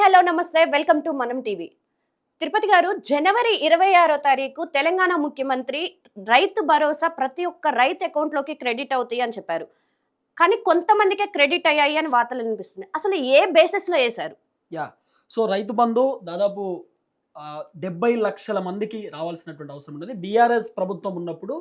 Hi hello నమస్తే. Welcome to Manam TV. Tirupati గారు జనవరి ఇరవై ఆరో తారీఖు తెలంగాణ ముఖ్యమంత్రి రైతు భరోసా ప్రతి ఒక్క రైతు అకౌంట్లోకి క్రెడిట్ అవుతాయి అని చెప్పారు. కానీ కొంతమందికే క్రెడిట్ అయ్యాయి అని వార్తలు అనిపిస్తున్నాయి అసలు ఏ బేసిస్లో వేశారు? యా. సో రైతు బంధు దాదాపు డెబ్బై లక్షల మందికి రావాల్సినటువంటి అవసరం ఉంటుంది బీఆర్ఎస్ ప్రభుత్వం ఉన్నప్పుడు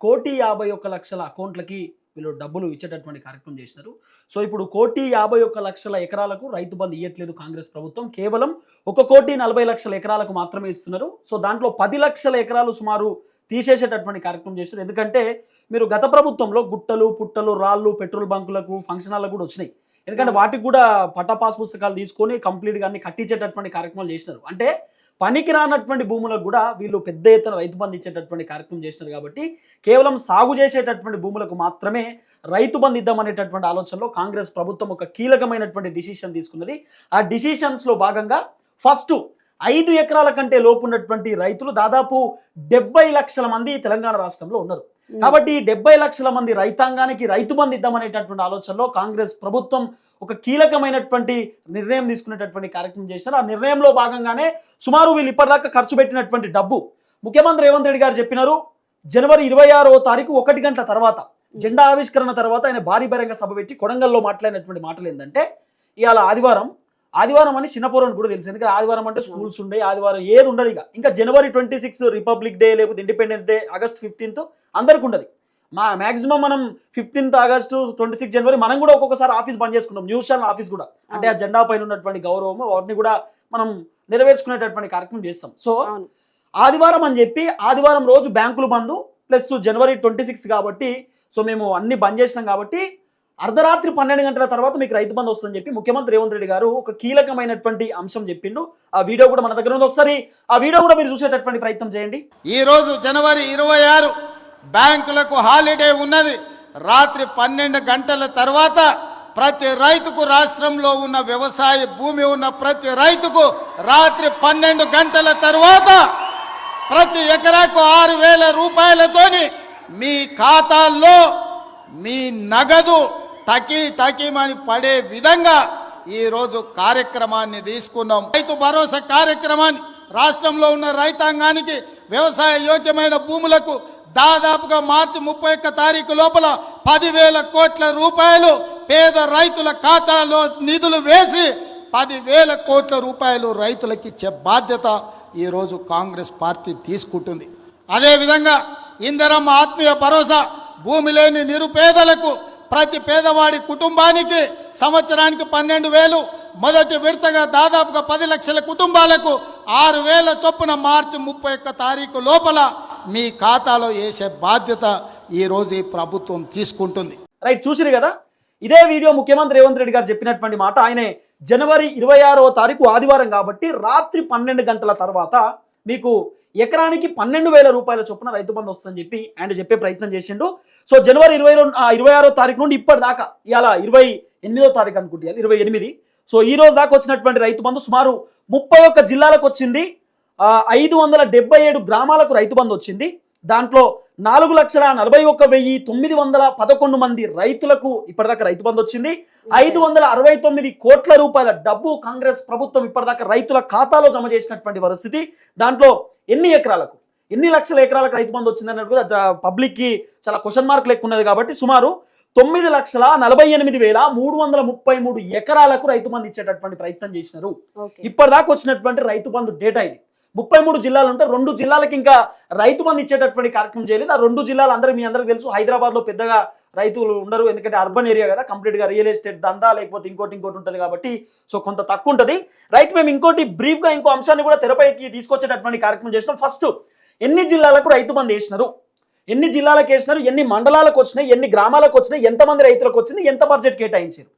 కోటి యాభై ఒక్క లక్షల అకౌంట్లకి వీళ్ళు డబ్బులు ఇచ్చేటటువంటి కార్యక్రమం చేసినారు. సో ఇప్పుడు కోటి యాభై ఒక్క లక్షల ఎకరాలకు రైతు బంధు ఇవ్వట్లేదు కాంగ్రెస్ ప్రభుత్వం. కేవలం ఒక కోటి నలభై లక్షల ఎకరాలకు మాత్రమే ఇస్తున్నారు. సో దాంట్లో పది లక్షల ఎకరాలు సుమారు తీసేసేటటువంటి కార్యక్రమం చేశారు ఎందుకంటే మీరు గత ప్రభుత్వంలో గుట్టలు పుట్టలు రాళ్ళు పెట్రోల్ బంకులకు ఫంక్షన్ హాల్లకు కూడా వచ్చినాయి. ఎందుకంటే వాటికి కూడా పట్టా పాస్ పుస్తకాలు తీసుకొని కంప్లీట్గా అన్ని కట్టించేటటువంటి కార్యక్రమాలు చేసినారు. అంటే పనికి రానటువంటి భూములకు కూడా వీళ్ళు పెద్ద ఎత్తున రైతు బంధు ఇచ్చేటటువంటి కార్యక్రమం చేసినారు కాబట్టి కేవలం సాగు చేసేటటువంటి భూములకు మాత్రమే రైతు బంధు ఇద్దామనేటటువంటి ఆలోచనలో కాంగ్రెస్ ప్రభుత్వం ఒక కీలకమైనటువంటి డిసిషన్ తీసుకున్నది. ఆ డిసిషన్స్లో భాగంగా ఫస్ట్ ఐదు ఎకరాల కంటే లోపు ఉన్నటువంటి రైతులు దాదాపు డెబ్బై లక్షల మంది తెలంగాణ రాష్ట్రంలో ఉన్నారు. కాబట్టి ఈ డెబ్బై లక్షల మంది రైతాంగానికి రైతు బంధు ఇద్దామనేటటువంటి ఆలోచనలో కాంగ్రెస్ ప్రభుత్వం ఒక కీలకమైనటువంటి నిర్ణయం తీసుకునేటటువంటి కార్యక్రమం చేశారు. ఆ నిర్ణయంలో భాగంగానే సుమారు వీళ్ళు ఇప్పటిదాకా ఖర్చు పెట్టినటువంటి డబ్బు. ముఖ్యమంత్రి రేవంత్ రెడ్డి గారు చెప్పినారు జనవరి ఇరవై ఆరో తారీఖు ఒకటి గంటల తర్వాత జెండా ఆవిష్కరణ తర్వాత ఆయన భారీ బహిరంగ సభ పెట్టి కొడంగల్లో మాట్లాడినటువంటి మాటలు ఏంటంటే ఇవాళ ఆదివారం ఆదివారం అని చిన్నపురం కూడా తెలుసు. ఎందుకంటే ఆదివారం అంటే స్కూల్స్ ఉండే ఆదివారం ఏది ఉండదు ఇక. ఇంకా January twenty six Republic Day లేకపోతే ఇండిపెండెన్స్ డే ఆగస్ట్ ఫిఫ్టీన్త్ అందరికి ఉండదు. మా మాక్సిమం మనం fifteenth August twenty six January మనం కూడా ఒక్కొక్కసారి ఆఫీస్ బంద్ చేసుకున్నాం న్యూస్ ఛానల్ ఆఫీస్ కూడా. అంటే ఆ జెండా పైన ఉన్నటువంటి గౌరవం వాటిని కూడా మనం నెరవేర్చుకునేటటువంటి కార్యక్రమం చేస్తాం. సో ఆదివారం అని చెప్పి ఆదివారం రోజు బ్యాంకులు bandh plus January twenty six కాబట్టి సో మేము అన్ని బంద్ చేసినాం కాబట్టి అర్ధరాత్రి పన్నెండు గంటల తర్వాత మీకు రైతు బంధు వస్తుందని చెప్పి ముఖ్యమంత్రి రేవంత్ రెడ్డి గారు ఒక కీలకమైనటువంటి అంశం చెప్పిండు. ఆ వీడియో కూడా మన దగ్గర ఉంది. ఒకసారి ఆ వీడియో కూడా మీరు చూసేటటువంటి ప్రయత్నం చేయండి. ఈ రోజు జనవరి ఇరవై ఆరు బ్యాంకులకు హాలిడే ఉన్నది. రాత్రి పన్నెండు గంటల తర్వాత ప్రతి రైతుకు రాష్ట్రంలో ఉన్న వ్యవసాయ భూమి ఉన్న ప్రతి రైతుకు రాత్రి పన్నెండు గంటల తర్వాత ప్రతి ఎకరాకు ఆరు వేల రూపాయలతోని మీ ఖాతాల్లో మీ నగదు టకీ టకీమని పడే విధంగా ఈరోజు కార్యక్రమాన్ని తీసుకున్నాం. రైతు భరోసా కార్యక్రమాన్ని రాష్ట్రంలో ఉన్న రైతాంగానికి వ్యవసాయ యోగ్యమైన భూములకు దాదాపుగా మార్చి ముప్పై ఒక్క తారీఖు లోపల పదివేల కోట్ల రూపాయలు పేద రైతుల ఖాతాలో నిధులు వేసి పదివేల కోట్ల రూపాయలు రైతులకు ఇచ్చే బాధ్యత ఈరోజు కాంగ్రెస్ పార్టీ తీసుకుంటుంది. అదేవిధంగా ఇందరమ్మ ఆత్మీయ భరోసా భూమి లేని నిరుపేదలకు ప్రతి పేదవాడి కుటుంబానికి సంవత్సరానికి పన్నెండు వేలు మొదటి విడతగా దాదాపుగా పది లక్షల కుటుంబాలకు ఆరు వేల చొప్పున మార్చి ముప్పై ఒక్క తారీఖు లోపల మీ ఖాతాలో వేసే బాధ్యత ఈరోజు ఈ ప్రభుత్వం తీసుకుంటుంది. రైట్ చూసిరు కదా? ఇదే వీడియో ముఖ్యమంత్రి రేవంత్ రెడ్డి గారు చెప్పినటువంటి మాట. ఆయనే జనవరి ఇరవై ఆరో తారీఖు ఆదివారం కాబట్టి రాత్రి పన్నెండు గంటల తర్వాత మీకు ఎకరానికి పన్నెండు వేల రూపాయల చొప్పున రైతు బంధు వస్తుందని చెప్పి ఆయన చెప్పే ప్రయత్నం చేసిండు. సో జనవరి ఇరవై రెండు ఇరవై ఆరో తారీఖు నుండి ఇప్పటిదాకా ఇవాళ ఇరవై ఎనిమిదో తారీఖు అనుకుంటే ఇరవై ఎనిమిది. సో ఈ రోజు దాకా వచ్చినటువంటి రైతు బంధు సుమారు ముప్పై ఒక్క జిల్లాలకు వచ్చింది. ఐదు వందల డెబ్బై ఏడు గ్రామాలకు రైతు బంధు వచ్చింది. దాంట్లో నాలుగు లక్షల నలభై ఒక్క వెయ్యి తొమ్మిది వందల పదకొండు మంది రైతులకు ఇప్పటిదాకా రైతు బంధు వచ్చింది. ఐదు వందల అరవై తొమ్మిది కోట్ల రూపాయల డబ్బు కాంగ్రెస్ ప్రభుత్వం ఇప్పటిదాకా రైతుల ఖాతాలో జమ చేసినటువంటి పరిస్థితి. దాంట్లో ఎన్ని ఎకరాలకు? ఎన్ని లక్షల ఎకరాలకు రైతు బంధు వచ్చిందన్నది కూడా పబ్లిక్కి చాలా క్వశ్చన్ మార్క్ లెక్క ఉన్నది కాబట్టి సుమారు తొమ్మిది లక్షల నలభై ఎనిమిది వేల మూడు వందల ముప్పై మూడు ఎకరాలకు రైతు బంధు ఇచ్చేటటువంటి ప్రయత్నం చేసినారు. ఇప్పటిదాకా వచ్చినటువంటి రైతు బంధు డేటా ఇది. ముప్పై మూడు జిల్లాలు ఉంటే రెండు జిల్లాలకి ఇంకా రైతు బంధు ఇచ్చేటటువంటి కార్యక్రమం చేయలేదు. ఆ రెండు జిల్లాలు అందరూ మీ అందరికీ తెలుసు. హైదరాబాద్లో పెద్దగా రైతులు ఉండరు. ఎందుకంటే అర్బన్ ఏరియా కదా కంప్లీట్గా రియల్ ఎస్టేట్ దందా లేకపోతే ఇంకోటి ఇంకోటి ఉంటుంది కాబట్టి సో కొంత తక్కువ ఉంటుంది రైట్ మేము ఇంకోటి బ్రీఫ్గా ఇంకో అంశాన్ని కూడా తెరపైకి తీసుకొచ్చేటటువంటి కార్యక్రమం చేసినాం ఫస్ట్ ఎన్ని జిల్లాలకు రైతు బంధు వేసినారు? ఎన్ని జిల్లాలకు వేసినారు? ఎన్ని మండలాలకు వచ్చినాయి? ఎన్ని గ్రామాలకు వచ్చినాయి? ఎంతమంది రైతులకు వచ్చింది? ఎంత బడ్జెట్ కేటాయించారు?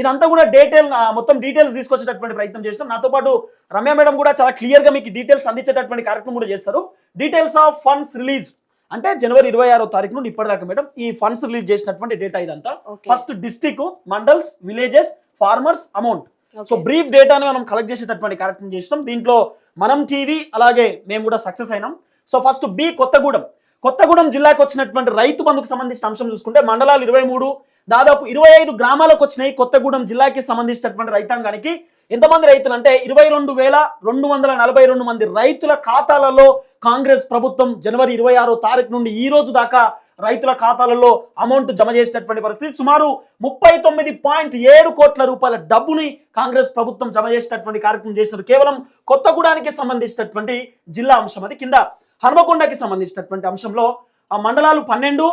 ఇదంతా కూడా డీటెయిల్ మొత్తం డీటెయిల్స్ తీసుకొచ్చేటటువంటి ప్రయత్నం చేసినాం నాతో పాటు రమ్య మేడం కూడా చాలా క్లియర్గా మీకు డీటెయిల్స్ అందించేటటువంటి కార్యక్రమం కూడా చేస్తారు. Details of funds release. అంటే జనవరి ఇరవై ఆరో తారీఖు నుండి ఇప్పటిదాకా మేడం ఈ ఫండ్స్ రిలీజ్ చేసినటువంటి డేటా ఇదంతా. First district mandals villages farmers amount so brief డేటాని మనం కలెక్ట్ చేసేటటువంటి కార్యక్రమం చేసినాం దీంట్లో మనం టీవీ అలాగే మేము కూడా సక్సెస్ అయినాం. So first B Kothagudem. Kothagudem జిల్లాకు వచ్చినటువంటి రైతు బంధుకు సంబంధించిన అంశం చూసుకుంటే మండలాలు ఇరవై మూడు దాదాపు ఇరవై ఐదు గ్రామాలకు వచ్చినాయి కొత్తగూడెం జిల్లాకి సంబంధించినటువంటి రైతాంగానికి. ఎంతమంది రైతులు అంటే ఇరవై రెండు వేల రెండు వందల నలభై రెండు మంది రైతుల ఖాతాలలో కాంగ్రెస్ ప్రభుత్వం జనవరి ఇరవై ఆరో తారీఖు నుండి ఈ రోజు దాకా రైతుల ఖాతాలలో అమౌంట్ జమ చేసినటువంటి పరిస్థితి. సుమారు ముప్పై తొమ్మిది పాయింట్ ఏడు కోట్ల రూపాయల డబ్బుని కాంగ్రెస్ ప్రభుత్వం జమ చేసినటువంటి కార్యక్రమం చేసినారు. కేవలం కొత్తగూడానికి సంబంధించినటువంటి జిల్లా అంశం అది. కింద హనుమకొండకి సంబంధించినటువంటి అంశంలో ఆ మండలాలు పన్నెండు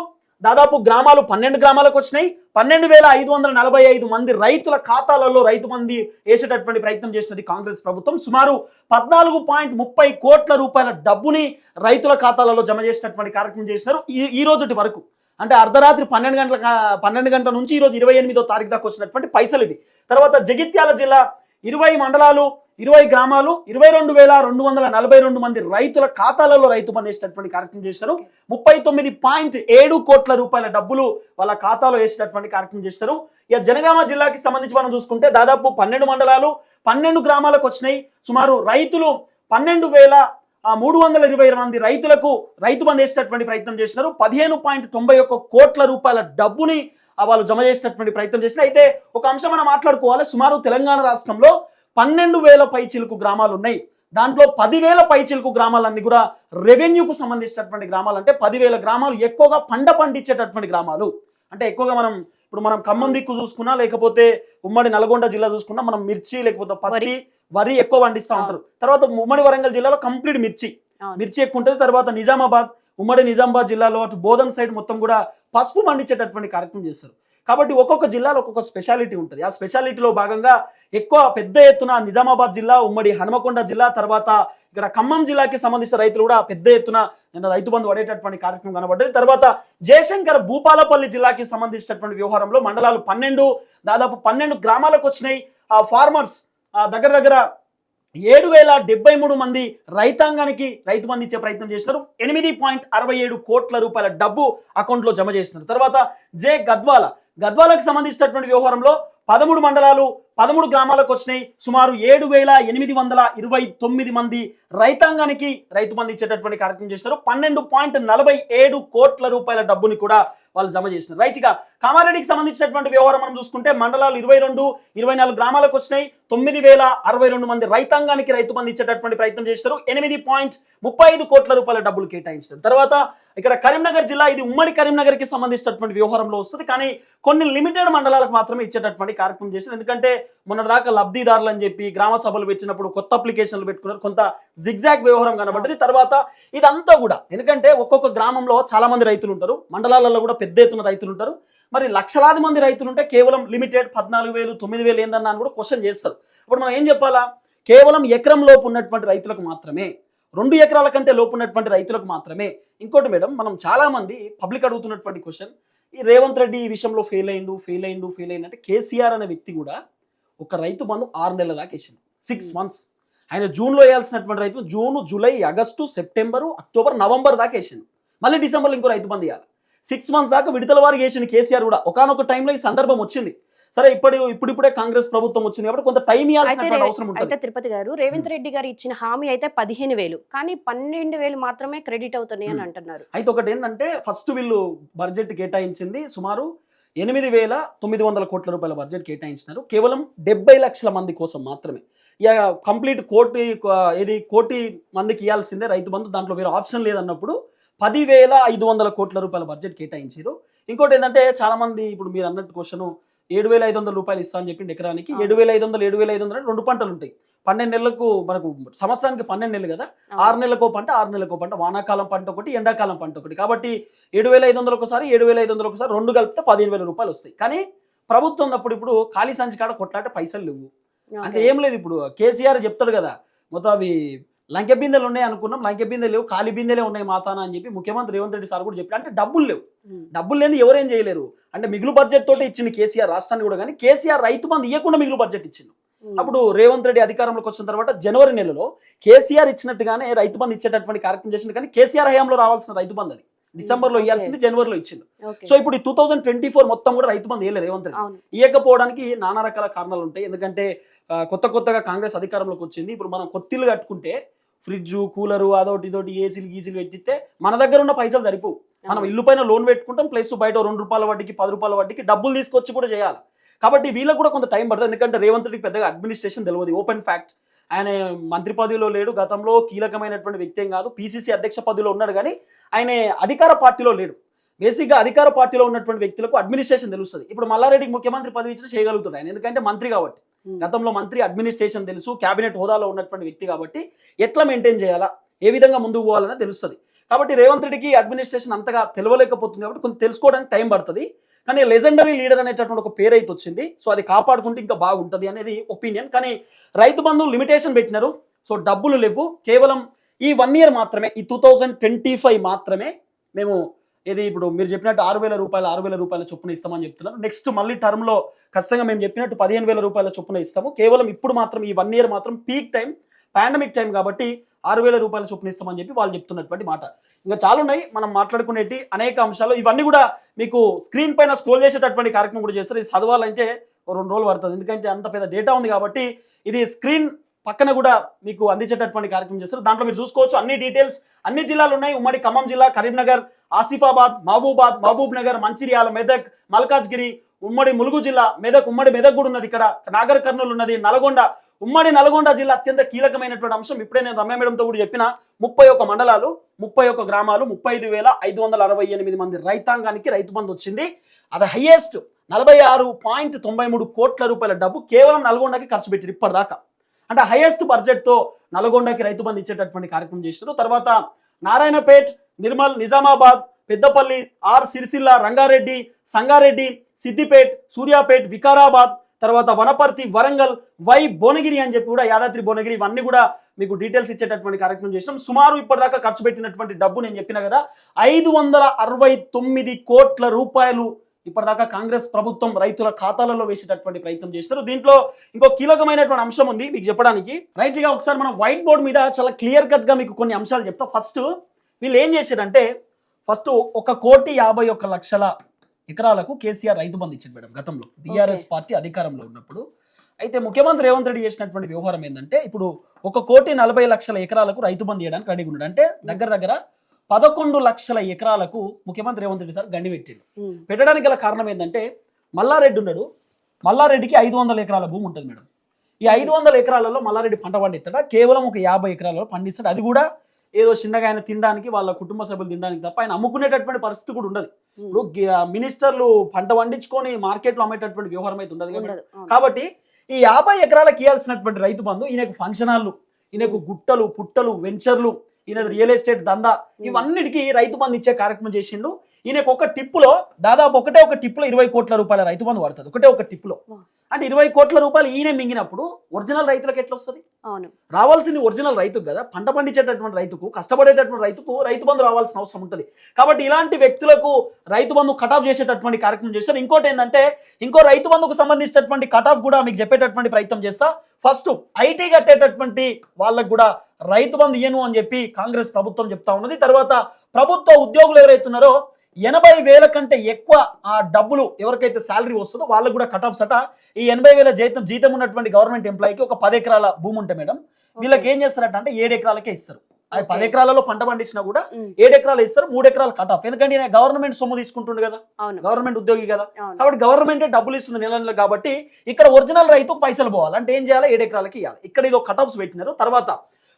దాదాపు గ్రామాలు పన్నెండు గ్రామాలకు వచ్చినాయి. పన్నెండు వేల ఐదు వందల నలభై ఐదు మంది రైతుల ఖాతాలలో రైతు మంది వేసేటటువంటి ప్రయత్నం చేసినది కాంగ్రెస్ ప్రభుత్వం. సుమారు పద్నాలుగు పాయింట్ ముప్పై కోట్ల రూపాయల డబ్బుని రైతుల ఖాతాలలో జమ చేసినటువంటి కార్యక్రమం చేసినారు ఈ ఈ రోజుటి వరకు. అంటే అర్ధరాత్రి పన్నెండు గంటల పన్నెండు గంటల నుంచి ఈరోజు ఇరవై ఎనిమిదో తారీఖు దాకా వచ్చినటువంటి పైసలు ఇవి. తర్వాత జగిత్యాల జిల్లా ఇరవై మండలాలు ఇరవై గ్రామాలు ఇరవై రెండు వేల రెండు వందల నలభై రెండు మంది రైతుల ఖాతాలలో రైతు బంధు వేసినటువంటి కార్యక్రమం చేశారు ముప్పై తొమ్మిది పాయింట్ ఏడు కోట్ల రూపాయల డబ్బులు వాళ్ళ ఖాతాలో వేసినటువంటి కార్యక్రమం చేస్తారు. ఇక జనగామ జిల్లాకి సంబంధించి మనం చూసుకుంటే దాదాపు పన్నెండు మండలాలు పన్నెండు గ్రామాలకు వచ్చినాయి. సుమారు రైతులు పన్నెండు వేల ఆ, మూడు వందల ఇరవై మంది రైతులకు రైతు బంధు వేసేటటువంటి ప్రయత్నం చేసినారు పదిహేను పాయింట్ తొంభై ఒక్క కోట్ల రూపాయల డబ్బుని వాళ్ళు జమ చేసినటువంటి ప్రయత్నం చేసిన అయితే ఒక అంశం మనం మాట్లాడుకోవాలి. సుమారు తెలంగాణ రాష్ట్రంలో పన్నెండు వేల పైచిలుకు గ్రామాలు ఉన్నాయి. దాంట్లో పదివేల పైచిలుకు గ్రామాలన్నీ కూడా రెవెన్యూకు సంబంధించినటువంటి గ్రామాలు. అంటే పదివేల గ్రామాలు ఎక్కువగా పంట పండించేటటువంటి గ్రామాలు. అంటే ఎక్కువగా మనం ఇప్పుడు మనం ఖమ్మం దిక్కు చూసుకున్నా లేకపోతే ఉమ్మడి నల్గొండ జిల్లా చూసుకున్నా మనం మిర్చి లేకపోతే పత్తి వరి. ఎక్కువ పండిస్తూ ఉంటారు. తర్వాత ఉమ్మడి వరంగల్ జిల్లాలో కంప్లీట్ మిర్చి. మిర్చి ఎక్కువ ఉంటుంది. తర్వాత నిజామాబాద్ ఉమ్మడి నిజామాబాద్ జిల్లాలో అటు బోధన్ సైడ్ మొత్తం కూడా పసుపు పండించేటటువంటి కార్యక్రమం చేస్తారు. కాబట్టి ఒక్కొక్క జిల్లాలో ఒక్కొక్క స్పెషాలిటీ ఉంటుంది. ఆ స్పెషాలిటీలో భాగంగా ఎక్కువ పెద్ద ఎత్తున నిజామాబాద్ జిల్లా ఉమ్మడి హనుమకొండ జిల్లా తర్వాత ఇక్కడ ఖమ్మం జిల్లాకి సంబంధించిన రైతులు కూడా పెద్ద ఎత్తున నిన్న రైతు బంధు పడేటటువంటి కార్యక్రమం కనబడ్డది. తర్వాత జయశంకర్ భూపాలపల్లి జిల్లాకి సంబంధించినటువంటి వ్యవహారంలో మండలాలు పన్నెండు దాదాపు పన్నెండు గ్రామాలకు వచ్చినాయి. ఆ ఫార్మర్స్ దగ్గర దగ్గర ఏడు వేల డెబ్బై మూడు మంది రైతాంగానికి రైతు బంధు ఇచ్చే ప్రయత్నం చేస్తారు ఎనిమిది పాయింట్ అరవై ఏడు కోట్ల రూపాయల డబ్బు అకౌంట్లో జమ చేసినారు. తర్వాత జే గద్వాల గద్వాలకు సంబంధించినటువంటి వ్యవహారంలో పదమూడు మండలాలు పదమూడు గ్రామాలకు వచ్చినాయి. సుమారు ఏడు వేల ఎనిమిది వందల ఇరవై తొమ్మిది మంది రైతాంగానికి రైతు బంధు ఇచ్చేటటువంటి కార్యక్రమం చేస్తారు. పన్నెండు పాయింట్ నలభై ఏడు కోట్ల రూపాయల డబ్బుని కూడా వాళ్ళు జమ చేసినారు. రైట్ ఇక కామారెడ్డికి సంబంధించినటువంటి వ్యవహారం మనం చూసుకుంటే మండలాలు ఇరవై రెండు ఇరవై నాలుగు గ్రామాలకు వచ్చినాయి. తొమ్మిది వేల అరవై రెండు మంది రైతాంగానికి రైతు బంధు ఇచ్చేటటువంటి ప్రయత్నం చేస్తారు ఎనిమిది పాయింట్ ముప్పై ఐదు కోట్ల రూపాయల డబ్బులు కేటాయించారు. తర్వాత ఇక్కడ కరీంనగర్ జిల్లా ఇది ఉమ్మడి కరీంనగర్కి సంబంధించినటువంటి వ్యవహారంలో వస్తుంది. కానీ కొన్ని లిమిటెడ్ మండలాలకు మాత్రమే ఇచ్చేటటువంటి కార్యక్రమం చేశారు. ఎందుకంటే మొన్నటిదాకా లబ్ధిదారులు అని చెప్పి గ్రామ సభలు పెట్టినప్పుడు కొత్త అప్లికేషన్లు పెట్టుకున్నారు కొంత జిగ్జాగ్ వ్యవహారం కనబడ్డది. తర్వాత ఇదంతా కూడా ఎందుకంటే ఒక్కొక్క గ్రామంలో చాలా మంది రైతులు ఉంటారు మండలాలలో కూడా పెద్ద ఎత్తున రైతులు ఉంటారు. మరి లక్షలాది మంది రైతులు ఉంటే కేవలం లిమిటెడ్ పద్నాలుగు వేలు తొమ్మిది వేలు ఏందన్నా అని కూడా క్వశ్చన్ చేస్తారు. ఇప్పుడు మనం ఏం చెప్పాలా? కేవలం ఎకరం లోపు ఉన్నటువంటి రైతులకు మాత్రమే రెండు ఎకరాల కంటే లోపు ఉన్నటువంటి రైతులకు మాత్రమే. ఇంకోటి మేడం మనం చాలా మంది పబ్లిక్ అడుగుతున్నటువంటి క్వశ్చన్ ఈ రేవంత్ రెడ్డి ఈ విషయంలో ఫెయిల్ అయిండు ఫెయిల్ అయిండు ఫెయిల్ అయిండు అంటే కేసీఆర్ అనే వ్యక్తి కూడా ఒక రైతు బంధు ఆరు నెలల దాకా వేసిండు. సిక్స్ మంత్స్ ఆయన జూన్లో వేయాల్సినటువంటి రైతు June July August September October November దాకా వేసిండు. మళ్ళీ డిసెంబర్లో ఇంకో రైతు బంధు ఇవ్వాలి సిక్స్ మంత్స్ దాకా విడతల వారికి వేసిండు కేసీఆర్ కూడా. ఒకనొక టైంలో ఈ సందర్భం వచ్చింది. సరే ఇప్పుడు ఇప్పుడిప్పుడే కాంగ్రెస్ ప్రభుత్వం వచ్చింది కాబట్టి కొంత టైం ఇవ్వాల్సినటువంటి అవసరం ఉంటుంది. అయితే తిరుపతి గారు రేవంత్ రెడ్డి గారు ఇచ్చిన హామీ అయితే పదిహేను వేలు. కానీ పన్నెండు వేలు మాత్రమే క్రెడిట్ అవుతున్నాయి అని అంటున్నారు. అయితే ఒకటి ఏంటంటే ఫస్ట్ వీళ్ళు బడ్జెట్ కేటాయించింది సుమారు ఎనిమిది వేల తొమ్మిది వందల కోట్ల రూపాయల బడ్జెట్ కేటాయించినారు. కేవలం డెబ్బై లక్షల మంది కోసం మాత్రమే. ఇక కంప్లీట్ కోటి ఇది కోటి మందికి ఇవ్వాల్సిందే రైతు బంధు దాంట్లో వేరే ఆప్షన్ లేదన్నప్పుడు పదివేల ఐదు వందల కోట్ల రూపాయల బడ్జెట్ కేటాయించారు. ఇంకోటి ఏంటంటే చాలామంది ఇప్పుడు మీరు అన్నట్టు క్వశ్చను ఏడు వేల ఐదు వందల రూపాయలు ఇస్తా అని చెప్పిండు ఎకరానికి. ఏడు వేల ఐదు వందలు ఏడు వేల ఐదు వందలు రెండు పంటలు ఉంటాయి. పన్నెండు నెలలకు మనకు సంవత్సరానికి పన్నెండు నెలలు కదా? ఆరు నెలలకో పంట ఆరు నెలలకో పంట వానాకాలం పంట ఒకటి ఎండాకాలం పంట ఒకటి. కాబట్టి ఏడు వేల ఐదు వందలు ఒకసారి ఏడు వేల ఐదు వందలు ఒకసారి రెండు కలిపితే పదిహేను వేల రూపాయలు వస్తాయి. కానీ ప్రభుత్వం అప్పుడు ఇప్పుడు ఖాళీ సంచి కాడ కొట్లాట పైసలు లేవు. అంటే. ఏం లేదు ఇప్పుడు. కేసీఆర్ చెప్తాడు కదా మొత్తం అవి లంకె బిందెలు ఉన్నాయి అనుకున్నాం. లంకె బిందెలు లేవు ఖాళీ బిందెలే ఉన్నాయి మాతాన అని చెప్పి ముఖ్యమంత్రి రేవంత్ రెడ్డి సార్ కూడా చెప్పాడు అంటే డబ్బులు లేవు. డబ్బులు లేని ఎవరేం చేయలేరు. అంటే మిగులు బడ్జెట్ తోటే ఇచ్చింది కేసీఆర్ రాష్ట్రాన్ని కూడా కానీ కేసీఆర్ రైతు బంధు ఇవ్వకుండా మిగులు బడ్జెట్ ఇచ్చింది. అప్పుడు రేవంత్ రెడ్డి అధికారంలోకి వచ్చిన తర్వాత జనవరి నెలలో కేసీఆర్ ఇచ్చినట్టుగానే రైతు బంధు ఇచ్చేటటువంటి కార్యక్రమం చేసింది కానీ కేసీఆర్ హయాంలో రావాల్సిన రైతు బంధు అది. డిసెంబర్లో ఓకే. ఇవ్వాల్సింది జనవరిలో ఇచ్చింది. సో ఇప్పుడు టూ థౌసండ్ ట్వంటీ ఫోర్ మొత్తం కూడా రైతు బంధు వేయలేదు రేవంత్ రెడ్డి. అవును. ఇవ్వకపోవడానికి నానా రకాల కారణాలు ఉంటాయి. ఎందుకంటే కొత్త కొత్తగా కాంగ్రెస్ అధికారంలోకి వచ్చింది. ఇప్పుడు మనం కొత్తిల్లు కట్టుకుంటే ఫ్రిడ్జ్ కూలరు అదొకటి ఇదోటి ఏసీలు గీసీలు పెట్టిస్తే మన దగ్గర ఉన్న పైసలు సరిపోవు. మనం ఇల్లు పైన లోన్ పెట్టుకుంటాం. ప్లస్ బయట రెండు రూపాయల వడ్డీకి పది రూపాయల వడ్డీకి డబ్బులు తీసుకొచ్చి కూడా చేయాలి. కాబట్టి వీళ్ళకి కూడా కొంత టైం పడుతుంది. ఎందుకంటే రేవంత్ రెడ్డికి పెద్దగా అడ్మినిస్ట్రేషన్ తెలియదు ఓపెన్ ఫ్యాక్ట్. ఆయన మంత్రి పదవిలో లేడు. గతంలో కీలకమైనటువంటి వ్యక్తి ఏం కాదు. పీసీసీ అధ్యక్ష పదవిలో ఉన్నాడు కానీ ఆయన అధికార పార్టీలో లేడు. బేసిక్గా అధికార పార్టీలో ఉన్నటువంటి వ్యక్తులకు అడ్మినిస్ట్రేషన్ తెలుస్తుంది. ఇప్పుడు మల్లారెడ్డికి ముఖ్యమంత్రి పదవి ఇచ్చిన చేయగలుగుతాడు ఆయన. ఎందుకంటే మంత్రి కాబట్టి. గతంలో మంత్రి అడ్మినిస్ట్రేషన్ తెలుసు. క్యాబినెట్ హోదాలో ఉన్నటువంటి వ్యక్తి కాబట్టి ఎట్లా మెయింటైన్ చేయాలా? ఏ విధంగా ముందుకు పోవాలనే తెలుస్తుంది. కాబట్టి రేవంత్ రెడ్డికి అడ్మినిస్ట్రేషన్ అంతగా తెలియలేకపోతుంది కాబట్టి కొంత తెలుసుకోవడానికి టైం పడుతుంది. కానీ లెజెండరీ లీడర్ అనేటటువంటి ఒక పేరు అయితే వచ్చింది. సో అది కాపాడుకుంటే ఇంకా బాగుంటుంది అనేది ఒపీనియన్ కానీ రైతు బంధువు లిమిటేషన్ పెట్టినారు. సో డబ్బులు లేవు. కేవలం ఈ వన్ ఇయర్ మాత్రమే ఈ టూ థౌజండ్ ట్వంటీ ఫైవ్ మాత్రమే మేము ఇది ఇప్పుడు మీరు చెప్పినట్టు ఆరు వేల రూపాయలు ఆరు వేల రూపాయల చొప్పున ఇస్తామని చెప్తున్నారు. నెక్స్ట్ మళ్ళీ టర్మ్లో ఖచ్చితంగా మేము చెప్పినట్టు పదిహేను వేల రూపాయల చొప్పున ఇస్తాము. కేవలం ఇప్పుడు మాత్రం ఈ వన్ ఇయర్ మాత్రం పీక్ టైం పాండమిక్ టైం కాబట్టి ఆరు వేల రూపాయల చొప్పున ఇస్తామని చెప్పి వాళ్ళు చెప్తున్నటువంటి మాట. ఇంకా చాలా ఉన్నాయి. మనం మాట్లాడుకునేటి అనేక అంశాలు. ఇవన్నీ కూడా మీకు స్క్రీన్ పైన స్క్రోల్ చేసేటటువంటి కార్యక్రమం కూడా చేస్తారు. ఇది చదవాలంటే రెండు రోజులు పడుతుంది. ఎందుకంటే అంత పెద్ద డేటా ఉంది కాబట్టి ఇది స్క్రీన్ పక్కన కూడా మీకు అందించేటటువంటి కార్యక్రమం చేస్తారు. దాంట్లో మీరు చూసుకోవచ్చు అన్ని డీటెయిల్స్ అన్ని జిల్లాలు ఉన్నాయి. ఉమ్మడి ఖమ్మం జిల్లా కరీంనగర్ ఆసిఫాబాద్ మహబూబాద్ మహబూబ్ నగర్ మంచిర్యాల మెదక్ మల్కాజ్గిరి ఉమ్మడి ములుగు జిల్లా మెదక్ ఉమ్మడి మెదక్ కూడా ఉన్నది ఇక్కడ. నాగర్ కర్నూలు ఉన్నది. నల్గొండ ఉమ్మడి నల్గొండ జిల్లా అత్యంత కీలకమైనటువంటి అంశం. ఇప్పుడే నేను రమ్య మేడంతో కూడా చెప్పిన ముప్పై ఒక్క మండలాలు ముప్పై ఒక్క గ్రామాలు ముప్పై ఐదు వేల ఐదు వందల అరవై ఎనిమిది మంది రైతాంగానికి రైతు బంధు వచ్చింది. అది హైయెస్ట్ నలభై ఆరు పాయింట్ తొంభై మూడు కోట్ల రూపాయల డబ్బు కేవలం నల్గొండకి ఖర్చు పెట్టారు ఇప్పటిదాకా. అంటే హైయెస్ట్ బడ్జెట్తో నల్గొండకి రైతు బంధు ఇచ్చేటటువంటి కార్యక్రమం చేశారు తర్వాత నారాయణపేట్ నిర్మల్ నిజామాబాద్ పెద్దపల్లి ఆర్ సిరిసిల్ల రంగారెడ్డి సంగారెడ్డి సిద్దిపేట్ సూర్యాపేట్ వికారాబాద్ తర్వాత వనపర్తి వరంగల్ వై భువనగిరి అని చెప్పి కూడా యాదాద్రి భువనగిరి ఇవన్నీ కూడా మీకు డీటెయిల్స్ ఇచ్చేటటువంటి కార్యక్రమం చేసినాం. సుమారు ఇప్పటిదాకా ఖర్చు పెట్టినటువంటి డబ్బు నేను చెప్పిన కదా ఐదు వందల అరవై తొమ్మిది కోట్ల రూపాయలు ఇప్పటిదాకా కాంగ్రెస్ ప్రభుత్వం రైతుల ఖాతాలలో వేసేటటువంటి ప్రయత్నం చేస్తారు. దీంట్లో ఇంకో కీలకమైనటువంటి అంశం ఉంది మీకు చెప్పడానికి. రైట్గా ఒకసారి మనం వైట్ బోర్డ్ మీద చాలా క్లియర్ కట్గా మీకు కొన్ని అంశాలు చెప్తా. ఫస్ట్ వీళ్ళు ఏం చేశారంటే ఫస్ట్ ఒక కోటి యాభై ఒక్క లక్షల ఎకరాలకు కేసీఆర్ రైతు బంధు ఇచ్చాడు మేడం గతంలో. బీఆర్ఎస్ పార్టీ అధికారంలో ఉన్నప్పుడు. అయితే ముఖ్యమంత్రి రేవంత్ రెడ్డి చేసినటువంటి వ్యవహారం ఏంటంటే ఇప్పుడు ఒక కోటి నలభై లక్షల ఎకరాలకు రైతు బంధు చేయడానికి రెడీగా ఉన్నాడు. అంటే దగ్గర దగ్గర పదకొండు లక్షల ఎకరాలకు ముఖ్యమంత్రి రేవంత్ రెడ్డి సార్ గండి పెట్టిండు. పెట్టడానికి గల కారణం ఏంటంటే మల్లారెడ్డి ఉన్నాడు. మల్లారెడ్డికి ఐదు వందల ఎకరాల భూమి ఉంటుంది మేడం. ఈ ఐదు వందల ఎకరాలలో మల్లారెడ్డి పంట పండిస్తాడా? కేవలం ఒక యాభై ఎకరాలలో పండిస్తాడు? అది కూడా ఏదో చిన్నగా ఆయన తినడానికి వాళ్ళ కుటుంబ సభ్యులు తినడానికి తప్ప ఆయన అమ్ముకునేటటువంటి పరిస్థితి కూడా ఉండదు. ఇప్పుడు మినిస్టర్లు పంట పండించుకొని మార్కెట్లో అమ్మేటటువంటి వ్యవహారం అయితే ఉండదు. కాబట్టి. ఈ యాభై ఎకరాలకు ఇవ్వాల్సినటువంటి రైతు బంధు ఈయనకు ఫంక్షన్ హాల్లు ఈయనకు గుట్టలు పుట్టలు వెంచర్లు ఈయన రియల్ ఎస్టేట్ దందా ఇవన్నిటికీ రైతు బంధు ఇచ్చే కార్యక్రమం చేసిండు. ఈయనకు ఒక టిప్పులో దాదాపు ఒకటే ఒక టిప్పులో ఇరవై కోట్ల రూపాయల రైతు బంధు పడుతుంది ఒకటే ఒక టిప్పులో. అంటే ఇరవై కోట్ల రూపాయలు ఈయన మింగినప్పుడు ఒరిజినల్ రైతులకు ఎట్లా వస్తుంది అవును. రావాల్సింది ఒరిజినల్ రైతుకు కదా. పంట పండించేటటువంటి రైతుకు కష్టపడేటటువంటి రైతుకు రైతు బంధు రావాల్సిన అవసరం ఉంటుంది. కాబట్టి ఇలాంటి వ్యక్తులకు రైతు బంధు కటాఫ్ చేసేటటువంటి కార్యక్రమం చేస్తారు. ఇంకోటి ఏంటంటే ఇంకో రైతు బంధుకు సంబంధించినటువంటి కటాఫ్ కూడా మీకు చెప్పేటటువంటి ప్రయత్నం చేస్తా. ఫస్ట్ ఐటీ కట్టేటటువంటి వాళ్ళకు కూడా రైతు బంధు ఇయ్యను అని చెప్పి కాంగ్రెస్ ప్రభుత్వం చెప్తా ఉన్నది. తర్వాత ప్రభుత్వ ఉద్యోగులు ఎవరైతున్నారో ఎనభై వేల కంటే ఎక్కువ ఆ డబ్బులు ఎవరికైతే శాలరీ వస్తుందో వాళ్ళకు కూడా కట్ ఆఫ్ సట ఈ ఎనభై వేల జీతం జీతం ఉన్నటువంటి గవర్నమెంట్ ఎంప్లాయీకి ఒక పది ఎకరాల భూమి ఉంటే మేడం వీళ్ళకి ఏం చేస్తారట అంటే ఏడు ఎకరాలకే ఇస్తారు. అది పది. ఎకరాలలో పంట పండించినా కూడా. ఏడు ఎకరాలు ఇస్తారు మూడు ఎకరాలు కట్ ఆఫ్ ఎందుకంటే ఈయన గవర్నమెంట్ సొమ్ము తీసుకుంటుండు కదా. గవర్నమెంట్ ఉద్యోగి కదా. కాబట్టి గవర్నమెంటే డబ్బులు ఇస్తుంది నెల నెల కాబట్టి ఇక్కడ ఒరిజినల్ రైతు పైసలు పోవాలి. అంటే ఏం చేయాలి? ఏడు ఎకరాలకి ఇవ్వాలి ఇక్కడ ఇది కట్ ఆఫ్స్ పెట్టినారు. తర్వాత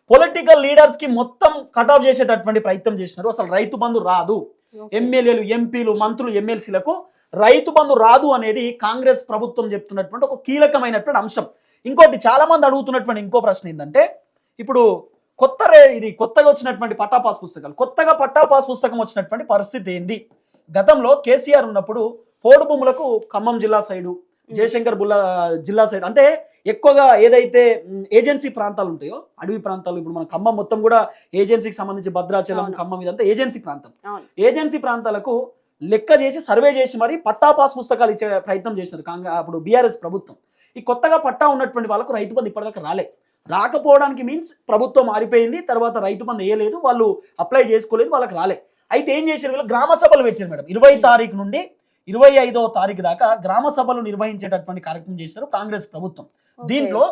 పొలిటికల్ లీడర్స్కి మొత్తం కట్ ఆఫ్ చేసేటటువంటి ప్రయత్నం చేసినారు. అసలు రైతు బంధు రాదు. ఎమ్మెల్యేలు ఎంపీలు మంత్రులు ఎమ్మెల్సీలకు రైతు బంధు రాదు అనేది కాంగ్రెస్ ప్రభుత్వం చెప్తున్నటువంటి ఒక కీలకమైనటువంటి అంశం. ఇంకోటి చాలా మంది అడుగుతున్నటువంటి ఇంకో ప్రశ్న ఏంటంటే ఇప్పుడు కొత్త రే ఇది కొత్తగా వచ్చినటువంటి పట్టా పాస్ పుస్తకాలు కొత్తగా పట్టా పాస్ పుస్తకం వచ్చినటువంటి పరిస్థితి ఏంది? గతంలో కేసీఆర్ ఉన్నప్పుడు పోడు భూములకు ఖమ్మం జిల్లా సైడు జయశంకర్ బుల్లా జిల్లా సైడ్. అంటే ఎక్కువగా ఏదైతే ఏజెన్సీ ప్రాంతాలు ఉంటాయో అడవి ప్రాంతాలు ఇప్పుడు మన ఖమ్మం మొత్తం కూడా ఏజెన్సీకి సంబంధించి భద్రాచలం. ఖమ్మం ఇదంతా ఏజెన్సీ ప్రాంతం. ఏజెన్సీ ప్రాంతాలకు లెక్క చేసి సర్వే చేసి మరి పట్టా పాస్ పుస్తకాలు ఇచ్చే ప్రయత్నం చేశారు కాంగ్రెస్ అప్పుడు బీఆర్ఎస్ ప్రభుత్వం. ఈ కొత్తగా పట్టా ఉన్నటువంటి వాళ్ళకు రైతు బంధు ఇప్పటిదాకా రాలే. రాకపోవడానికి మీన్స్ ప్రభుత్వం మారిపోయింది తర్వాత రైతు బంధు వేయలేదు వాళ్ళు అప్లై చేసుకోలేదు వాళ్ళకి రాలే. అయితే ఏం చేశారు వీళ్ళు? గ్రామ సభలు పెట్టారు మేడం. ఇరవై తారీఖు నుండి ఇరవై ఐదో తారీఖు దాకా గ్రామ సభలు నిర్వహించేటటువంటి కార్యక్రమం చేశారు కాంగ్రెస్ ప్రభుత్వం. దీంట్లో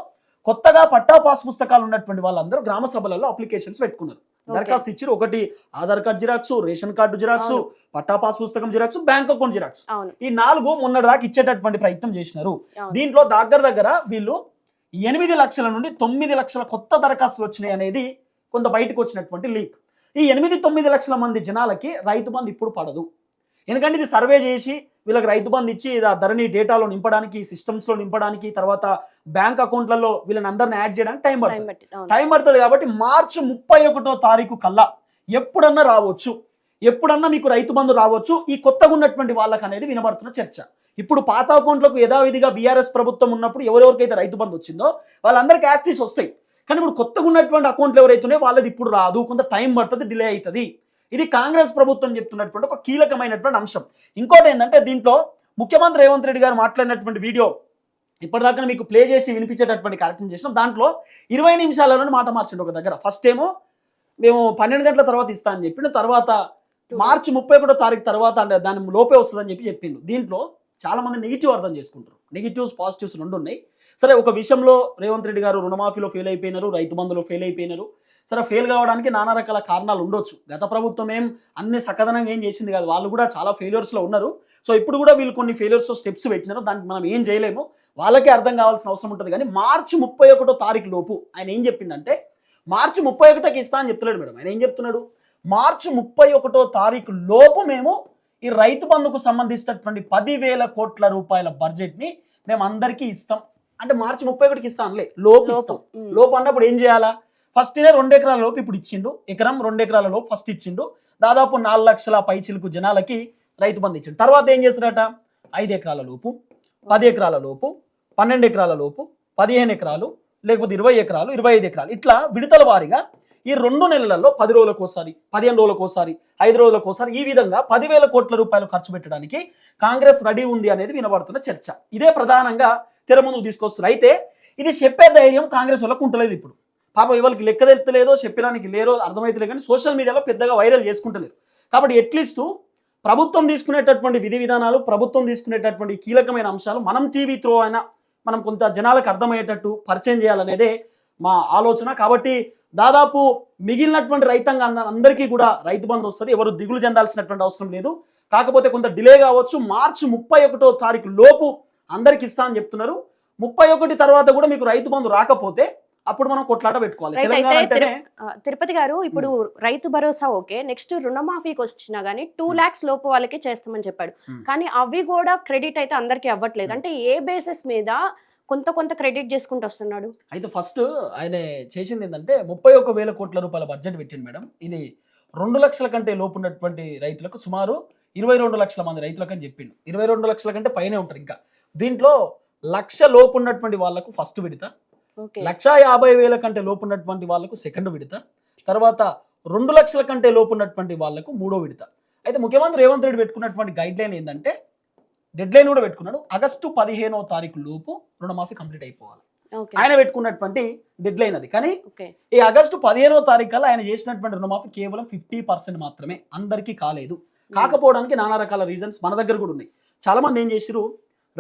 కొత్తగా పట్టా పాస్ పుస్తకాలు ఉన్నటువంటి వాళ్ళందరూ గ్రామ సభలలో అప్లికేషన్స్ పెట్టుకున్నారు. దరఖాస్తు ఇచ్చారు ఒకటి Aadhaar card xerox ration card xerox. పట్టా పాస్ పుస్తకం జిరాక్స్ బ్యాంక్ అకౌంట్ జిరాక్స్ ఈ నాలుగు మొన్నటి దాకా ఇచ్చేటటువంటి ప్రయత్నం చేసినారు. దీంట్లో దగ్గర దగ్గర వీళ్ళు ఎనిమిది లక్షల నుండి తొమ్మిది లక్షల కొత్త దరఖాస్తులు వచ్చినాయి అనేది కొంత బయటకు వచ్చినటువంటి లీక్ ఈ ఎనిమిది తొమ్మిది లక్షల మంది జనాలకి రైతు బంధు ఇప్పుడు పడదు ఎందుకంటే ఇది సర్వే చేసి వీళ్ళకి రైతు బంధు ఇచ్చి ధరని డేటాలో నింపడానికి సిస్టమ్స్లో నింపడానికి తర్వాత బ్యాంక్ అకౌంట్లలో వీళ్ళని అందరిని యాడ్ చేయడానికి టైం పడుతుంది. టైం పడుతుంది కాబట్టి మార్చి ముప్పై ఒకటో తారీఖు కల్లా ఎప్పుడన్నా రావచ్చు ఎప్పుడన్నా మీకు రైతు బంధు రావచ్చు ఈ కొత్తగా ఉన్నటువంటి వాళ్ళకి అనేది వినబడుతున్న చర్చ. ఇప్పుడు పాత అకౌంట్లకు యథావిధిగా బీఆర్ఎస్ ప్రభుత్వం ఉన్నప్పుడు ఎవరెవరికైతే రైతు బంధు వచ్చిందో వాళ్ళందరికీ యాస్టీస్ వస్తాయి. కానీ ఇప్పుడు కొత్తగా ఉన్నటువంటి అకౌంట్లు ఎవరైతున్నాయో వాళ్ళది ఇప్పుడు రాదు కొంత టైం పడుతుంది డిలే అవుతుంది. ఇది కాంగ్రెస్ ప్రభుత్వం చెప్తున్నటువంటి ఒక కీలకమైనటువంటి అంశం. ఇంకోటి ఏంటంటే దీంట్లో ముఖ్యమంత్రి రేవంత్ రెడ్డి గారు మాట్లాడినటువంటి వీడియో ఇప్పటిదాకా మీకు ప్లే చేసి వినిపించేటటువంటి కార్యక్రమం చేసినాం. దాంట్లో ఇరవై నిమిషాలలోనే మాట మార్చండి ఒక దగ్గర. ఫస్ట్ ఏమో మేము పన్నెండు గంటల తర్వాత ఇస్తా అని చెప్పిండు. తర్వాత మార్చి ముప్పై ఒకటో తారీఖు తర్వాత అంటే దాని లోపే వస్తుందని చెప్పి చెప్పిండు. దీంట్లో చాలా మంది నెగిటివ్ అర్థం చేసుకుంటారు. నెగిటివ్స్ పాజిటివ్స్ రెండు ఉన్నాయి సరే ఒక విషయంలో రేవంత్ రెడ్డి గారు రుణమాఫీలో ఫెయిల్ అయిపోయినారు రైతు బంధులో ఫెయిల్ అయిపోయినారు. సరే ఫెయిల్ కావడానికి నానా రకాల కారణాలు ఉండొచ్చు. గత ప్రభుత్వం ఏం అన్ని సకదనంగా ఏం చేసింది కాదు. వాళ్ళు కూడా చాలా ఫెయిల్యూర్స్లో ఉన్నారు. సో ఇప్పుడు కూడా వీళ్ళు కొన్ని ఫెయిల్యూర్స్ స్టెప్స్ పెట్టినారు. దానికి మనం ఏం చేయలేము. వాళ్ళకే అర్థం కావాల్సిన అవసరం ఉంటుంది. కానీ మార్చి ముప్పై ఒకటో తారీఖు లోపు ఆయన ఏం చెప్పిండంటే మార్చి ముప్పై ఒకటోకి ఇస్తా అని చెప్తున్నాడు మేడం. ఆయన ఏం చెప్తున్నాడు? మార్చి ముప్పై ఒకటో తారీఖు లోపు మేము ఈ రైతు బంధుకు సంబంధించినటువంటి పదివేల కోట్ల రూపాయల బడ్జెట్ని మేము అందరికీ ఇస్తాం. అంటే మార్చి ముప్పై ఒకటికి ఇస్తాంలే లోపు లోపు ఇస్తాం. లోపు అన్నప్పుడు ఏం చేయాలా? ఫస్ట్ ఇయర్ రెండు ఎకరాల లోపు ఇప్పుడు ఇచ్చిండు. ఎకరం రెండు ఎకరాల లోపు ఫస్ట్ ఇచ్చిండు. దాదాపు నాలుగు లక్షల పైచిలకు జనాలకి రైతు బంధు ఇచ్చిండు. తర్వాత ఏం చేశారట ఐదు ఎకరాల లోపు పది ఎకరాల లోపు పన్నెండు ఎకరాల లోపు పదిహేను ఎకరాలు లేకపోతే ఇరవై ఎకరాలు ఇరవై ఐదు ఎకరాలు. ఇట్లా విడతల వారీగా ఈ రెండు నెలలలో పది రోజులకోసారి పదిహేను రోజులకోసారి ఐదు రోజులకోసారి ఈ విధంగా పదివేల కోట్ల రూపాయలు ఖర్చు పెట్టడానికి కాంగ్రెస్ రెడీ ఉంది అనేది వినబడుతున్న చర్చ. ఇదే ప్రధానంగా తెర ముందుకు తీసుకొస్తున్నారు. అయితే ఇది చెప్పే ధైర్యం కాంగ్రెస్ వాళ్ళకు ఉంటలేదు ఇప్పుడు. పాపం ఇవాళకి లెక్క తెలుస్తలేదో చెప్పడానికి లేరో అర్థమైతే కానీ సోషల్ మీడియాలో పెద్దగా వైరల్ చేసుకుంటలేరు కాబట్టి ఎట్లీస్ట్ ప్రభుత్వం తీసుకునేటటువంటి విధి విధానాలు ప్రభుత్వం తీసుకునేటటువంటి కీలకమైన అంశాలు మనం టీవీ త్రో అయినా మనం కొంత జనాలకు అర్థమయ్యేటట్టు పరిచయం చేయాలనేదే మా ఆలోచన. కాబట్టి దాదాపు మిగిలినటువంటి రైతాంగం అందరికీ కూడా రైతు బంధు వస్తుంది. ఎవరు దిగులు చెందాల్సినటువంటి అవసరం లేదు. కాకపోతే కొంత డిలే కావచ్చు. మార్చి ముప్పై ఒకటో తారీఖు లోపు అందరికి ఇస్తా అని చెప్తున్నారు. ముప్పై ఒకటి తర్వాత కూడా మీకు రైతు బంధు రాకపోతే అప్పుడు మనం కొట్లాట పెట్టుకోవాలి. తిరుపతి గారు ఇప్పుడు రైతు భరోసా ఓకే నెక్స్ట్ రుణమాఫీకి వచ్చినా గానీ టూ లాక్స్ లోపు వాళ్ళకి చేస్తామని చెప్పాడు. కానీ అవి కూడా క్రెడిట్ అయితే అందరికీ అవ్వట్లేదు. అంటే ఏ బేసిస్ మీద కొంత కొంత క్రెడిట్ చేసుకుంటూ వస్తున్నాడు? అయితే ఫస్ట్ ఆయన చేసింది ఏంటంటే ముప్పై ఒక్క వేల కోట్ల రూపాయల బడ్జెట్ పెట్టింది మేడం. ఇది రెండు లక్షల కంటే లోపు ఉన్నటువంటి రైతులకు సుమారు ఇరవై రెండు లక్షల మంది రైతులకు అని చెప్పిండు. ఇరవై రెండు లక్షల కంటే పైనే ఉంటారు ఇంకా. దీంట్లో లక్ష లోపు ఉన్నటువంటి వాళ్ళకు ఫస్ట్ విడత లక్ష యాభై వేల కంటే లోపు ఉన్నటువంటి వాళ్ళకు సెకండ్ విడత తర్వాత రెండు లక్షల కంటే లోపు ఉన్నటువంటి వాళ్ళకు మూడో విడత. అయితే ముఖ్యమంత్రి రేవంత్ రెడ్డి పెట్టుకున్నటువంటి గైడ్ లైన్ ఏంటంటే డెడ్ లైన్ కూడా పెట్టుకున్నాడు ఆగస్టు పదిహేనో తారీఖు లోపు రుణమాఫీ కంప్లీట్ అయిపోవాలి. ఆయన పెట్టుకున్నటువంటి డెడ్ లైన్ అది. కానీ ఈ ఆగస్టు పదిహేనో తారీఖు కల్లా ఆయన చేసినటువంటి రుణమాఫీ కేవలం ఫిఫ్టీ పర్సెంట్ మాత్రమే అందరికీ కాలేదు. కాకపోవడానికి నానా రకాల రీజన్స్ మన దగ్గర కూడా ఉన్నాయి. చాలా మంది ఏం చేసిరు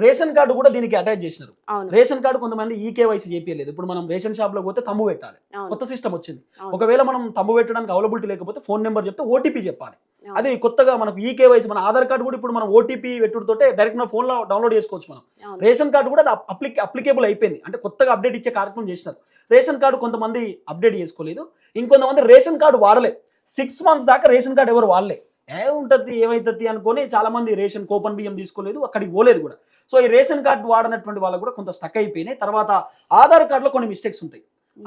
రేషన్ కార్డు కూడా దీనికి అటాచ్ చేసినారు. రేషన్ కార్డు కొంతమంది ఈ కేవైసీ చేపియలేదు. ఇప్పుడు మనం రేషన్ షాప్లో పోతే తమ్ము పెట్టాలి. కొత్త సిస్టమ్ వచ్చింది. ఒకవేళ మనం తమ్ము పెట్టడానికి అవైలబిలిటీ లేకపోతే ఫోన్ నెంబర్ చెప్తే ఓటీపీ చెప్పాలి. అది కొత్తగా మనకు ఈ కేవైసీ మన ఆధార్ కార్డు కూడా ఇప్పుడు మనం ఓటీపీ పెట్టుడుతోటే డైరెక్ట్ మన ఫోన్లో డౌన్లోడ్ చేసుకోవచ్చు మనం. రేషన్ కార్డు కూడా అప్లిక్ అప్లికేబుల్ అయిపోయింది. అంటే కొత్తగా అప్డేట్ ఇచ్చే కార్యక్రమం చేసినారు. రేషన్ కార్డు కొంతమంది అప్డేట్ చేసుకోలేదు. ఇంకొంతమంది రేషన్ కార్డు వాడలే సిక్స్ మంత్స్ దాకా రేషన్ కార్డు ఎవరు వాడలే. ఏ ఉంటుంది ఏమైతుంది అనుకొని చాలా మంది రేషన్ కూపన్ బియ్యం తీసుకోలేదు అక్కడికి పోలేదు కూడా. సో ఈ రేషన్ కార్డు వాడనటువంటి వాళ్ళకు కూడా కొంత స్టక్ అయిపోయినాయి. తర్వాత ఆధార్ కార్డులో కొన్ని మిస్టేక్స్ ఉంటాయి.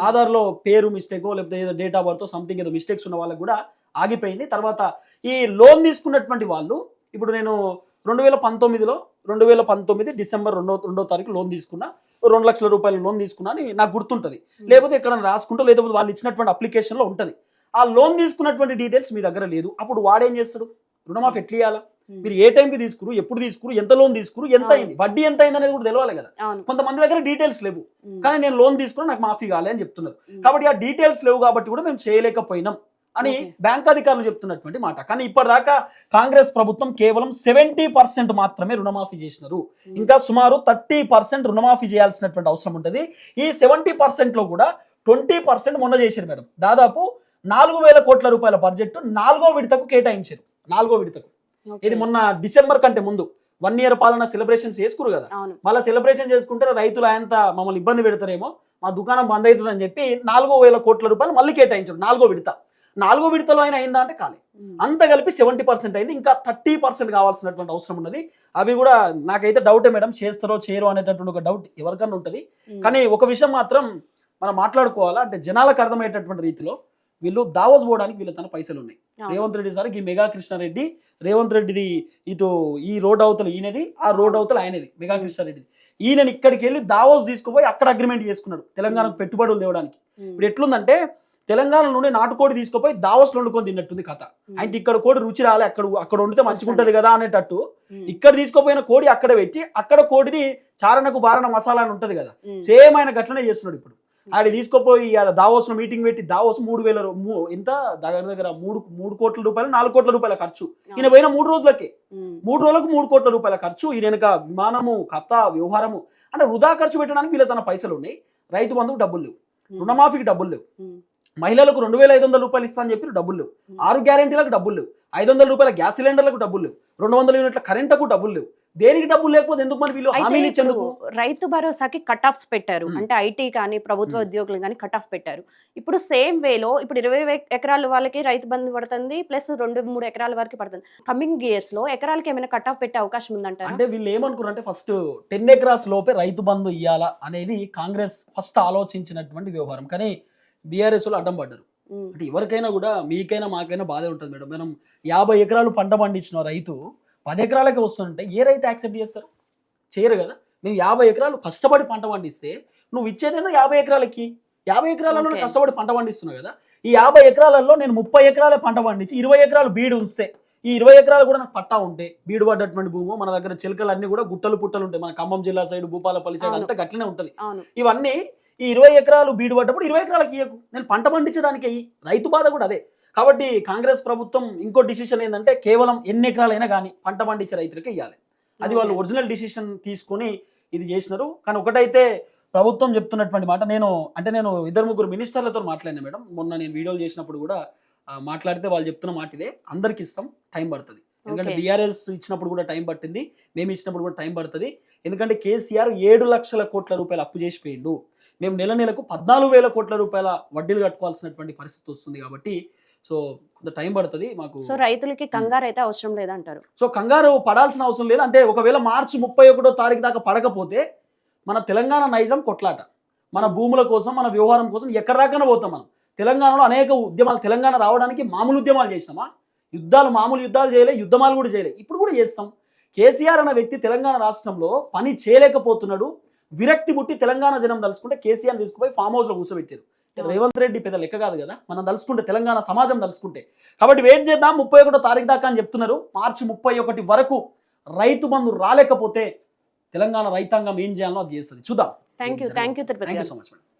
ఆధార్లో పేరు మిస్టేకో లేకపోతే ఏదో డేట్ ఆఫ్ బర్త్ సంథింగ్ ఏదో మిస్టేక్స్ ఉన్న వాళ్ళకి కూడా ఆగిపోయింది. తర్వాత ఈ లోన్ తీసుకున్నటువంటి వాళ్ళు ఇప్పుడు నేను రెండు వేల పంతొమ్మిదిలో రెండు వేల పంతొమ్మిది డిసెంబర్ రెండో రెండో తారీఖు లోన్ తీసుకున్నా రెండు లక్షల రూపాయల లోన్ తీసుకున్నా అని నాకు గుర్తుంటుంది. లేకపోతే ఎక్కడ రాసుకుంటూ లేకపోతే వాళ్ళు ఇచ్చినటువంటి అప్లికేషన్లో ఉంటుంది. ఆ లోన్ తీసుకున్నటువంటి డీటెయిల్స్ మీ దగ్గర లేదు. అప్పుడు వాడేం చేస్తాడు? రుణమాఫీ ఎట్లా ఇవ్వాలా. మీరు ఏ టైంకి తీసుకురు ఎప్పుడు తీసుకురు ఎంత లోన్ తీసుకురు ఎంత. అయింది? వడ్డీ ఎంత అయింది అనేది కూడా తెలవాలి కదా. కొంతమంది దగ్గర డీటెయిల్స్ లేవు. కానీ నేను లోన్ తీసుకున్నా నాకు మాఫీ కాలే అని చెప్తున్నారు. కాబట్టి ఆ డీటెయిల్స్ లేవు కాబట్టి కూడా మేము చేయలేకపోయినాం అని. బ్యాంక్ అధికారులు చెప్తున్నటువంటి మాట. కానీ ఇప్పటిదాకా కాంగ్రెస్ ప్రభుత్వం కేవలం సెవెంటీ పర్సెంట్ మాత్రమే రుణమాఫీ చేసినారు. ఇంకా సుమారు థర్టీ పర్సెంట్ రుణమాఫీ చేయాల్సినటువంటి అవసరం ఉంటుంది. ఈ సెవెంటీ పర్సెంట్లో కూడా ట్వంటీ పర్సెంట్ మొన్న చేశారు మేడం. దాదాపు నాలుగు వేల కోట్ల రూపాయల బడ్జెట్ నాలుగో విడతకు కేటాయించారు. నాలుగో విడతకు. ఇది మొన్న డిసెంబర్ కంటే ముందు. వన్ ఇయర్ పాలన సెలబ్రేషన్స్ చేసుకురు కదా. మళ్ళీ సెలబ్రేషన్ చేసుకుంటే రైతులు ఆయనంత మమ్మల్ని ఇబ్బంది పెడతారేమో మా దుకాణం బంద్ అవుతుంది అని చెప్పి నాలుగో వేల కోట్ల రూపాయలు మళ్ళీ కేటాయించారు. నాలుగో విడత. నాలుగో విడతలో అయినా అయిందా అంటే కాలే. అంత కలిపి సెవెంటీ పర్సెంట్ అయింది. ఇంకా థర్టీ పర్సెంట్ కావాల్సినటువంటి అవసరం ఉన్నది. అవి కూడా నాకైతే డౌటే మేడం చేస్తారో చేయరో అనేటటువంటి ఒక డౌట్ ఎవరికన్నా ఉంటుంది. కానీ ఒక విషయం మాత్రం మనం మాట్లాడుకోవాలా అంటే జనాలకు అర్థమయ్యేటటువంటి రీతిలో వీళ్ళు దావోస్ పోవడానికి వీళ్ళ తన పైసలు ఉన్నాయి. రేవంత్ రెడ్డి సార్ ఈ మెగా కృష్ణారెడ్డి రేవంత్ రెడ్డిది ఇటు ఈ రోడ్ అవతల ఈయనది ఆ రోడ్ అవతల ఆయనది మెగా కృష్ణారెడ్డిది ఈయనని ఇక్కడికి వెళ్ళి దావోస్ తీసుకుపోయి అక్కడ అగ్రిమెంట్ చేసుకున్నాడు తెలంగాణకు పెట్టుబడులు తేవడానికి. ఇప్పుడు ఎట్లుందంటే తెలంగాణ నుండి నాటుకోడి తీసుకుపోయి దావోస్ వండుకొని తిన్నట్టుంది కథ. అంటే ఇక్కడ కోడి రుచి రాలే అక్కడ అక్కడ వండితే మంచిగా ఉంటది కదా అనేటట్టు. ఇక్కడ తీసుకుపోయిన కోడి అక్కడ పెట్టి అక్కడ కోడిని చారణకు బారణ మసాలా అని ఉంటది కదా. సేమ్ ఆయన గట్లనే చేస్తున్నాడు ఇప్పుడు ఆడ తీసుకుపోయి దావోస్ మీటింగ్ పెట్టి దావోస్ మూడు వేల ఎంత? దగ్గర దగ్గర మూడు మూడు కోట్ల రూపాయలు నాలుగు కోట్ల రూపాయల ఖర్చు. ఈయన పోయిన మూడు రోజులకే. మూడు రోజులకు మూడు కోట్ల రూపాయల ఖర్చు ఈయన వెనక విమానము కథ వ్యవహారము. అంటే వృధా ఖర్చు పెట్టడానికి వీళ్ళ తన పైసలు ఉన్నాయి. రైతు బంధుకు డబ్బులు లేవు. రుణమాఫీకి డబ్బులు లేవు. మహిళలకు రెండు వేల ఐదు వందల రూపాయలు ఇస్తా అని చెప్పి డబ్బులు లేవు. ఆరు గ్యారెంటీలకు డబ్బులు లేవు. ఐదు వందల రూపాయల గ్యాస్ సిలిండర్లకు డబ్బులు లేవు. రెండు వందల యూనిట్ల కరెంటుకు డబ్బులు లేవు. దేనికి డబ్బులు లేకపోతే ఎందుకు మరి వీళ్ళు హామీలు ఇచ్చేందుకు? రైతు భరోసాకి కట్ ఆఫ్స్ పెట్టారు. ఉమ్. అంటే ఐటీ కానీ ప్రభుత్వ ఉమ్. ఉద్యోగులు కానీ కట్ ఆఫ్ పెట్టారు. ఇప్పుడు సేమ్ వేలో ఇప్పుడు ఇరవై ఎకరాల వాళ్ళకి రైతు బంధు పడుతుంది ప్లస్ రెండు మూడు ఎకరాల వరకు పడుతుంది. కమింగ్ ఇయర్స్లో ఎకరాలకి ఏమైనా కట్ ఆఫ్ పెట్టే అవకాశం ఉందంటారా? అంటే వీళ్ళు ఏమనుకున్నారు అంటే ఫస్ట్ టెన్ ఎకరాస్ లోపే రైతు బంధు ఇవ్వాలా అనేది కాంగ్రెస్ ఫస్ట్ ఆలోచించినటువంటి వ్యవహారం. కానీ బీఆర్ఎస్లో అడ్డం పడ్డారు. ఉమ్. అంటే ఎవరికైనా కూడా మీకైనా మాకైనా బాధే ఉంటుంది మేడం. మనం యాభై ఎకరాలు పంట పండించిన రైతు పది ఎకరాలకే వస్తుంటే ఏ రైతు యాక్సెప్ట్ చేస్తారు? చేయరు కదా. మేము యాభై ఎకరాలు కష్టపడి పంట పండిస్తే నువ్వు ఇచ్చేదేదో యాభై ఎకరాలకి. యాభై ఎకరాలలో. కష్టపడి పంట పండిస్తున్నావు కదా. ఈ యాభై ఎకరాలలో నేను ముప్పై ఎకరాలే పంట పండించి ఇరవై ఎకరాలు బీడు ఉంచితే ఈ ఇరవై ఎకరాలు కూడా నాకు పట్టా ఉంటే బీడు పడ్డటువంటి భూము మన దగ్గర చిలకలు అన్ని కూడా గుట్టలు పుట్టలు ఉంటాయి. మన ఖమ్మం జిల్లా సైడ్ భూపాలపల్లి సైడ్. అంతా గట్లనే ఉంటుంది. ఇవన్నీ ఈ ఇరవై ఎకరాలు బీడు పడ్డప్పుడు ఇరవై ఎకరాలకి ఇయ్యకు. నేను పంట పండించడానికి రైతు బాధ కూడా అదే. కాబట్టి కాంగ్రెస్ ప్రభుత్వం ఇంకో డిసిషన్ ఏంటంటే కేవలం ఎన్ని ఎకరాలైనా కానీ పంట పండించే రైతులకి ఇవ్వాలి అది వాళ్ళు. ఒరిజినల్ డిసిషన్ తీసుకొని ఇది చేసినారు. కానీ ఒకటైతే ప్రభుత్వం చెప్తున్నటువంటి మాట నేను అంటే నేను ఇద్దరు ముగ్గురు మినిస్టర్లతో మాట్లాడినా మేడం. మొన్న నేను వీడియోలు చేసినప్పుడు కూడా మాట్లాడితే వాళ్ళు చెప్తున్న మాట ఇదే. అందరికి ఇస్తాం టైం పడుతుంది. ఎందుకంటే. బీఆర్ఎస్ ఇచ్చినప్పుడు కూడా టైం పట్టింది. మేము ఇచ్చినప్పుడు కూడా టైం పడుతుంది. ఎందుకంటే కేసీఆర్ ఏడు లక్షల కోట్ల రూపాయలు అప్పు చేసి పోయిండు. మేము నెల నెలకు పద్నాలుగు వేల కోట్ల రూపాయల వడ్డీలు కట్టుకోవాల్సినటువంటి పరిస్థితి వస్తుంది కాబట్టి సో కొంత టైం పడుతుంది మాకు సో రైతులకి కంగారు అయితే అవసరం లేదంటారు. సో కంగారు పడాల్సిన అవసరం లేదు. అంటే ఒకవేళ మార్చి ముప్పై ఒకటో తారీఖు దాకా పడకపోతే మన తెలంగాణ నైజం కొట్లాట. మన భూముల కోసం మన వ్యవహారం కోసం ఎక్కడ దాకా పోతాం మనం? తెలంగాణలో అనేక ఉద్యమాలు తెలంగాణ రావడానికి మామూలు ఉద్యమాలు చేసినామా? యుద్ధాలు మామూలు యుద్ధాలు చేయలే యుద్ధమాలు కూడా చేయలే. ఇప్పుడు కూడా చేస్తాం. కేసీఆర్ అన్న వ్యక్తి తెలంగాణ రాష్ట్రంలో పని చేయలేకపోతున్నాడు. విరక్తి పుట్టి తెలంగాణ జనం తలుచుకుంటే కేసీఆర్ తీసుకుపోయి ఫామ్ హౌస్లో కూర్చోబెట్టారు. రేవంత్ రెడ్డి పెద్ద లెక్క కాదు కదా? మనం తలుచుకుంటే తెలంగాణ సమాజం తలుచుకుంటే. కాబట్టి వెయిట్ చేద్దాం. ముప్పై ఒకటో తారీఖు దాకా అని చెప్తున్నారు. మార్చి ముప్పై ఒకటి వరకు రైతు బంధు రాలేకపోతే తెలంగాణ రైతాంగం ఏం చేయాలో అది చేస్తుంది. చూద్దాం. Thank you thank you. So much madam